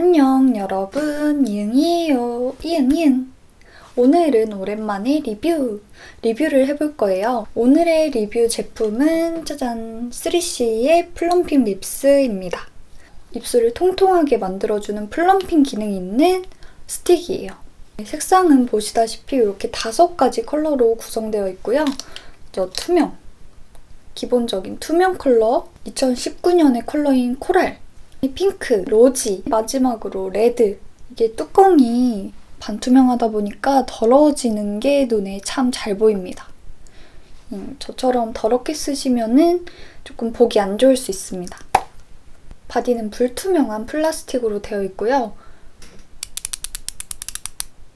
안녕 여러분. 이응이에요. 이응 이응. 오늘은 오랜만에 리뷰 리뷰를 해볼 거예요. 오늘의 리뷰 제품은 짜잔 3CE의 플럼핑 립스입니다. 입술을 통통하게 만들어주는 플럼핑 기능이 있는 스틱이에요. 색상은 보시다시피 이렇게 다섯 가지 컬러로 구성되어 있고요. 저 투명 기본적인 투명 컬러 2019년의 컬러인 코랄 핑크, 로지, 마지막으로 레드. 이게 뚜껑이 반투명하다 보니까 더러워지는 게 눈에 참 잘 보입니다. 음, 저처럼 더럽게 쓰시면은 조금 보기 안 좋을 수 있습니다. 바디는 불투명한 플라스틱으로 되어 있고요.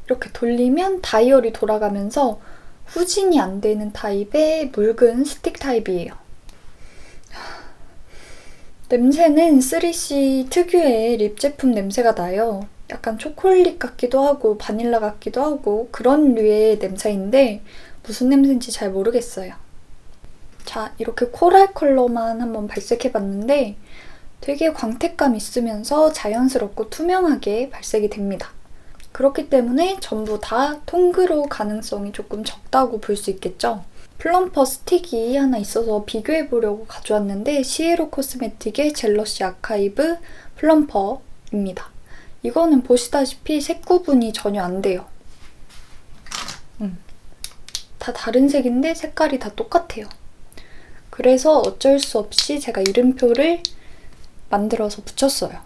이렇게 돌리면 다이얼이 돌아가면서 후진이 안 되는 타입의 묽은 스틱 타입이에요. 냄새는 3C 특유의 립 제품 냄새가 나요. 약간 초콜릿 같기도 하고 바닐라 같기도 하고 그런 류의 냄새인데 무슨 냄새인지 잘 모르겠어요. 자, 이렇게 코랄 컬러만 한번 발색해봤는데 되게 광택감 있으면서 자연스럽고 투명하게 발색이 됩니다. 그렇기 때문에 전부 다 통그로 가능성이 조금 적다고 볼 수 있겠죠? 플럼퍼 스틱이 하나 있어서 비교해보려고 가져왔는데 시에로 코스메틱의 젤러시 아카이브 플럼퍼입니다. 이거는 보시다시피 색 구분이 전혀 안 돼요. 음. 다 다른 색인데 색깔이 다 똑같아요. 그래서 어쩔 수 없이 제가 이름표를 만들어서 붙였어요.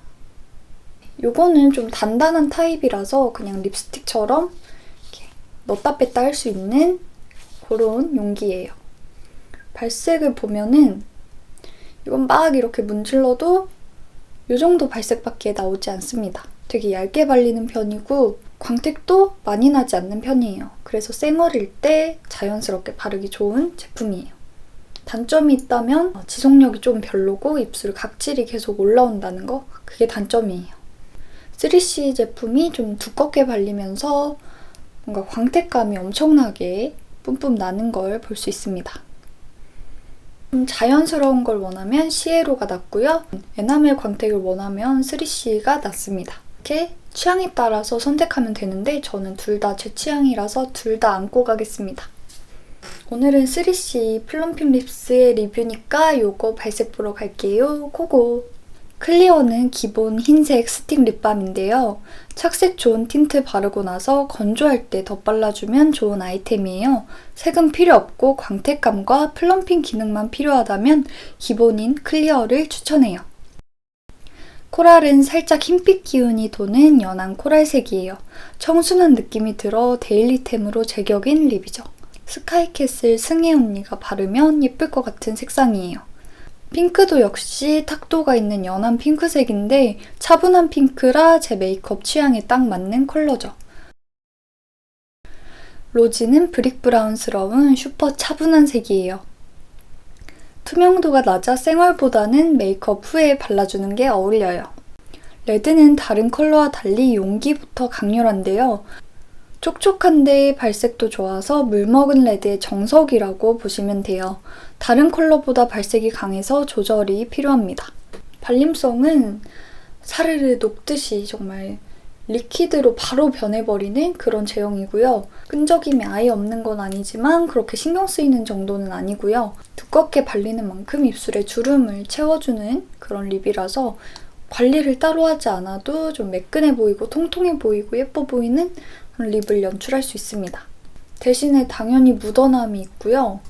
이거는 좀 단단한 타입이라서 그냥 립스틱처럼 넣다 뺐다 할 수 있는 그런 용기예요. 발색을 보면은 이건 막 이렇게 문질러도 이 정도 발색밖에 나오지 않습니다. 되게 얇게 발리는 편이고 광택도 많이 나지 않는 편이에요. 그래서 쌩얼일 때 자연스럽게 바르기 좋은 제품이에요. 단점이 있다면 지속력이 좀 별로고 입술 각질이 계속 올라온다는 거 그게 단점이에요. 3C 제품이 좀 두껍게 발리면서 뭔가 광택감이 엄청나게 뿜뿜 나는 걸 볼 수 있습니다. 좀 자연스러운 걸 원하면 시에로가 낫고요. 에나멜 광택을 원하면 3C가 낫습니다. 이렇게 취향에 따라서 선택하면 되는데 저는 둘 다 제 취향이라서 둘 다 안고 가겠습니다. 오늘은 3C 플럼핑 립스의 리뷰니까 이거 발색 보러 갈게요. 고고! 클리어는 기본 흰색 스틱 립밤인데요. 착색 좋은 틴트 바르고 나서 건조할 때 덧발라주면 좋은 아이템이에요. 색은 필요 없고 광택감과 플럼핑 기능만 필요하다면 기본인 클리어를 추천해요. 코랄은 살짝 흰빛 기운이 도는 연한 코랄색이에요. 청순한 느낌이 들어 데일리템으로 제격인 립이죠. 스카이캐슬 승혜 언니가 바르면 예쁠 것 같은 색상이에요. 핑크도 역시 탁도가 있는 연한 핑크색인데 차분한 핑크라 제 메이크업 취향에 딱 맞는 컬러죠. 로지는 브릭 브라운스러운 슈퍼 차분한 색이에요. 투명도가 낮아 생얼보다는 메이크업 후에 발라주는 게 어울려요. 레드는 다른 컬러와 달리 용기부터 강렬한데요. 촉촉한데 발색도 좋아서 물먹은 레드의 정석이라고 보시면 돼요. 다른 컬러보다 발색이 강해서 조절이 필요합니다. 발림성은 사르르 녹듯이 정말 리퀴드로 바로 변해버리는 그런 제형이고요. 끈적임이 아예 없는 건 아니지만 그렇게 신경 쓰이는 정도는 아니고요. 두껍게 발리는 만큼 입술에 주름을 채워주는 그런 립이라서 관리를 따로 하지 않아도 좀 매끈해 보이고 통통해 보이고 예뻐 보이는 립을 연출할 수 있습니다. 대신에 당연히 묻어남이 있고요.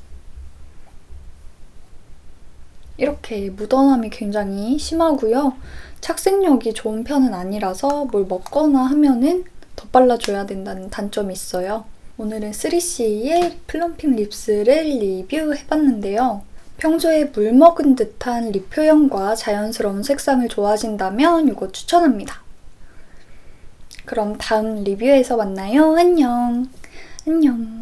이렇게 묻어남이 굉장히 심하고요. 착색력이 좋은 편은 아니라서 뭘 먹거나 하면은 덧발라줘야 된다는 단점이 있어요. 오늘은 3CE의 플럼핑 립스를 리뷰해봤는데요. 평소에 물 먹은 듯한 립 표현과 자연스러운 색상을 좋아하신다면 이거 추천합니다. 그럼 다음 리뷰에서 만나요. 안녕. 안녕.